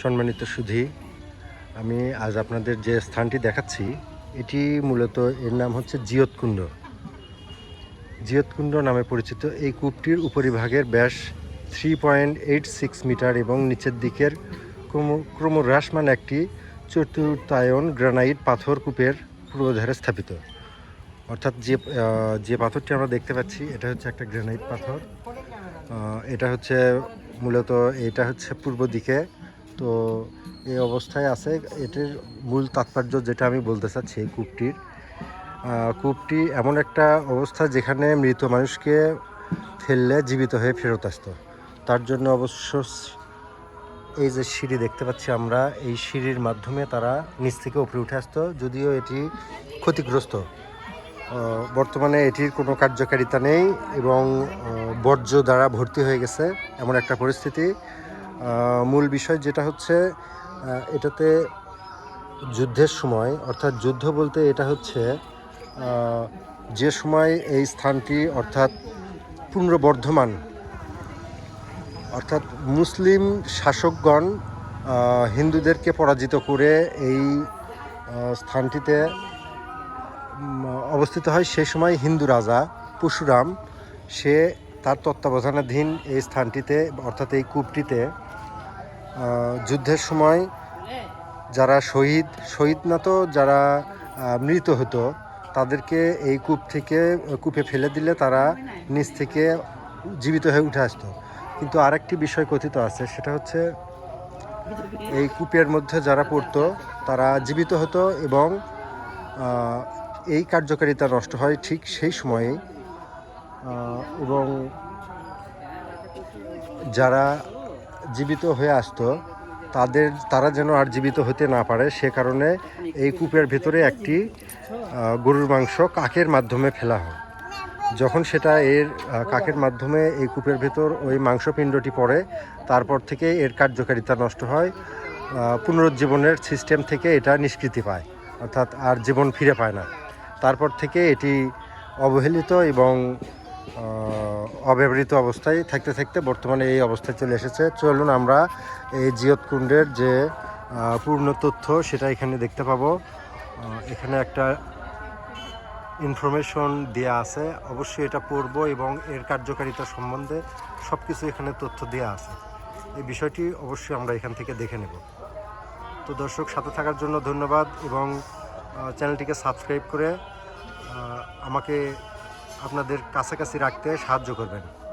সম্মানিত সুধি, আমি আজ আপনাদের যে স্থানটি দেখাচ্ছি, এটি মূলত এর নাম হচ্ছে জিয়তকুণ্ড। জিয়তকুণ্ড নামে পরিচিত এই কূপটির উপরিভাগের ব্যাস three point eight six metre এবং নিচের দিকের ক্রম, ক্রমহ্রাসমান একটি চতুর্থায়ন গ্রানাইট পাথর কূপের পূর্বধারে স্থাপিত। অর্থাৎ যে যে পাথরটি আমরা দেখতে পাচ্ছি, এটা হচ্ছে একটা গ্রানাইট পাথর। এটা হচ্ছে মূলত, এটা হচ্ছে পূর্ব দিকে তো এই অবস্থায় আছে। এটির মূল তাৎপর্য যেটা আমি বলতে চাচ্ছি এই কূপটির কূপটি এমন একটা অবস্থা যেখানে মৃত মানুষকে ফেললে জীবিত হয়ে ফেরত আসতো। তার জন্য অবশ্য এই যে সিঁড়ি দেখতে পাচ্ছি আমরা, এই সিঁড়ির মাধ্যমে তারা নিচ থেকে উপরে উঠে আসতো, যদিও এটি ক্ষতিগ্রস্ত। বর্তমানে এটির কোনো কার্যকারিতা নেই এবং বর্জ্য দ্বারা ভর্তি হয়ে গেছে এমন একটা পরিস্থিতি। মূল বিষয় যেটা হচ্ছে এটাতে যুদ্ধের সময়, অর্থাৎ যুদ্ধ বলতে এটা হচ্ছে যে সময় এই স্থানটি, অর্থাৎ পুনর্বর্ধমান, অর্থাৎ মুসলিম শাসকগণ হিন্দুদেরকে পরাজিত করে এই স্থানটিতে অবস্থিত হয়। সেই সময় হিন্দু রাজা পরশুরাম সে তার তত্ত্বাবধানাধীন এই স্থানটিতে, অর্থাৎ এই কূপটিতে যুদ্ধের সময় যারা শহীদ শহীদ না তো, যারা মৃত হতো, তাদেরকে এই কূপ থেকে, কূপে ফেলে দিলে তারা নিচ থেকে জীবিত হয়ে উঠে আসতো। কিন্তু আরেকটি বিষয় কথিত আছে, সেটা হচ্ছে এই কূপের মধ্যে যারা পড়তো, তারা জীবিত হতো এবং এই কার্যকারিতা নষ্ট হয় ঠিক সেই সময়েই এবং যারা জীবিত হয়ে আসতো, তাদের, তারা যেন আর জীবিত হতে না পারে, সে কারণে এই কূপের ভেতরে একটি গরুর মাংস কাকের মাধ্যমে ফেলা হয়। যখন সেটা এর কাকের মাধ্যমে এই কূপের ভেতর ওই মাংসপিণ্ডটি পড়ে, তারপর থেকে এর কার্যকারিতা নষ্ট হয় পুনরুজ্জীবনের সিস্টেম থেকে এটা নিষ্কৃতি পায়, অর্থাৎ আর জীবন ফিরে পায় না। তারপর থেকে এটি অবহেলিত এবং অব্যবহৃত অবস্থায় থাকতে থাকতে বর্তমানে এই অবস্থায় চলে এসেছে। চলুন আমরা এই জিয়তকুণ্ডের যে পূর্ণ তথ্য সেটা এখানে দেখতে পাবো। এখানে একটা ইনফরমেশন দেয়া আছে। অবশ্যই এটা পড়ব এবং এর কার্যকারিতা সম্বন্ধে সব কিছু এখানে তথ্য দেওয়া আছে। এই বিষয়টি অবশ্যই আমরা এখান থেকে দেখে নেব। তো দর্শক, সাথে থাকার জন্য ধন্যবাদ এবং চ্যানেলটিকে সাবস্ক্রাইব করে আমাকে আপনাদের কাছাকাছি রাখতে সাহায্য করবেন।